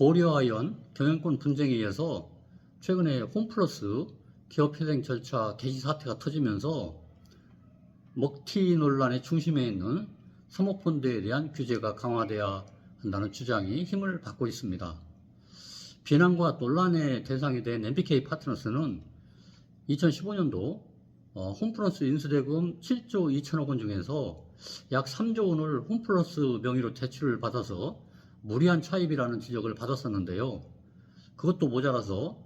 고려아연 경영권 분쟁에 의해서 최근에 홈플러스 기업회생 절차 개시 사태가 터지면서 먹튀 논란의 중심에 있는 사모펀드에 대한 규제가 강화돼야 한다는 주장이 힘을 받고 있습니다. 비난과 논란의 대상이 된 MBK 파트너스는 2015년도 어, 홈플러스 인수대금 7조 2천억 원 중에서 약 3조 원을 홈플러스 명의로 대출을 받아서 무리한 차입이라는 지적을 받았었는데요. 그것도 모자라서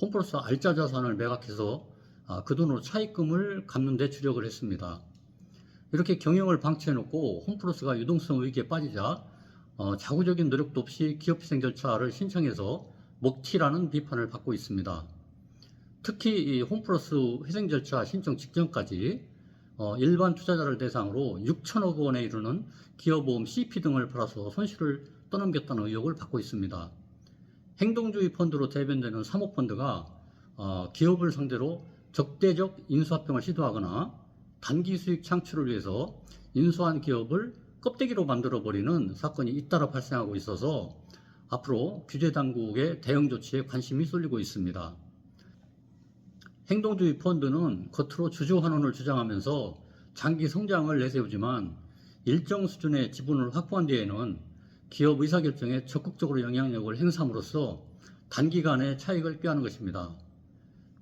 홈플러스 알짜 자산을 매각해서 아, 그 돈으로 차입금을 갚는 데 주력을 했습니다. 이렇게 경영을 방치해놓고 홈플러스가 유동성 위기에 빠지자 어, 자구적인 노력도 없이 기업희생 절차를 신청해서 먹튀라는 비판을 받고 있습니다. 특히 이 홈플러스 회생 절차 신청 직전까지 어, 일반 투자자를 대상으로 6천억 원에 이르는 기업보험 CP 등을 팔아서 손실을 떠넘겼다는 의혹을 받고 있습니다. 행동주의 펀드로 대변되는 사모펀드가 어, 기업을 상대로 적대적 인수합병을 시도하거나 단기 수익 창출을 위해서 인수한 기업을 껍데기로 만들어버리는 사건이 잇따라 발생하고 있어서 앞으로 규제 당국의 대응 조치에 관심이 쏠리고 있습니다. 행동주의 펀드는 겉으로 주주 환원을 주장하면서 장기 성장을 내세우지만 일정 수준의 지분을 확보한 뒤에는 기업 의사결정에 적극적으로 영향력을 행사함으로써 단기간에 차익을 꾀하는 것입니다.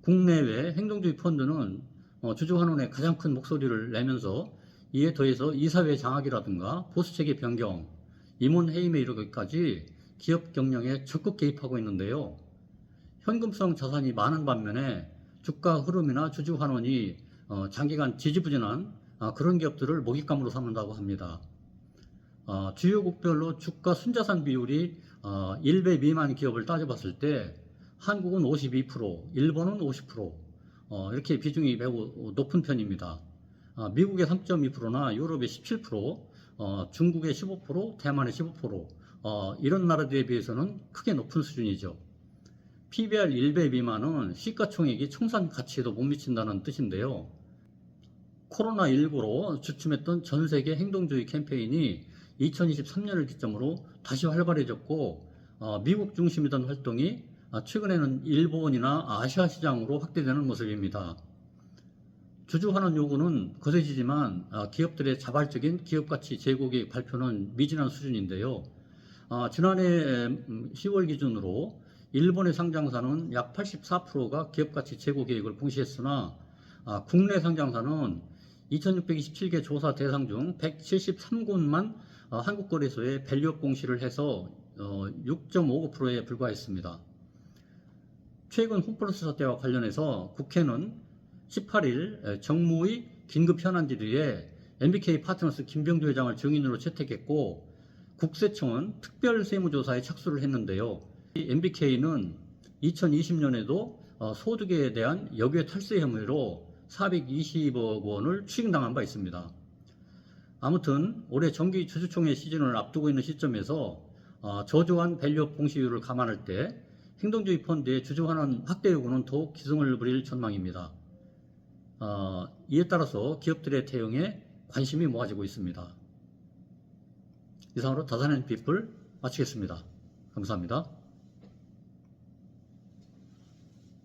국내외 행동주의 펀드는 어, 주주 환원에 가장 큰 목소리를 내면서 이에 더해서 이사회 장악이라든가 보수체계 변경, 임원 해임에 이르기까지 기업 경영에 적극 개입하고 있는데요. 현금성 자산이 많은 반면에 주가 흐름이나 주주 환원이 어, 장기간 지지부진한 아, 그런 기업들을 먹잇감으로 삼는다고 합니다. 어, 주요국별로 주가 순자산 비율이 어, 1배 미만 기업을 따져봤을 때 한국은 52%, 일본은 50%, 어, 이렇게 비중이 매우 높은 편입니다. 아, 미국의 3.2%나 유럽의 17%, 어, 중국의 15%, 대만의 15%, 어, 이런 나라들에 비해서는 크게 높은 수준이죠. PBR 1배 미만은 시가총액이 청산 가치에도 못 미친다는 뜻인데요. 코로나19로 주춤했던 전 세계 행동주의 캠페인이 2023년을 기점으로 다시 활발해졌고, 어, 미국 중심이던 활동이 아, 최근에는 일본이나 아시아 시장으로 확대되는 모습입니다. 주주 환원 요구는 거세지지만 아, 기업들의 자발적인 기업가치 제고계획 발표는 미진한 수준인데요. 아, 지난해 10월 기준으로 일본의 상장사는 약 84%가 기업가치 제고 계획을 공시했으나 아, 국내 상장사는 2627개 조사 대상 중 173곳만 어, 한국거래소에 밸류업 공시를 해서 어, 6.59%에 불과했습니다. 최근 홈플러스 사태와 관련해서 국회는 18일 정무의 긴급 현안 질의에 MBK 파트너스 김병주 회장을 증인으로 채택했고 국세청은 특별 세무조사에 착수를 했는데요. MBK는 2020년에도 어, 소득에 대한 역외 탈세 혐의로 420억 원을 추징당한 바 있습니다. 아무튼 올해 정기 주주총회 시즌을 앞두고 있는 시점에서 어, 저조한 밸류업 공시율을 감안할 때 행동주의 펀드의 주주 환원 확대 요구는 더욱 기승을 부릴 전망입니다. 어, 이에 따라서 기업들의 대응에 관심이 모아지고 있습니다. 이상으로 다산앤 피플 마치겠습니다. 감사합니다.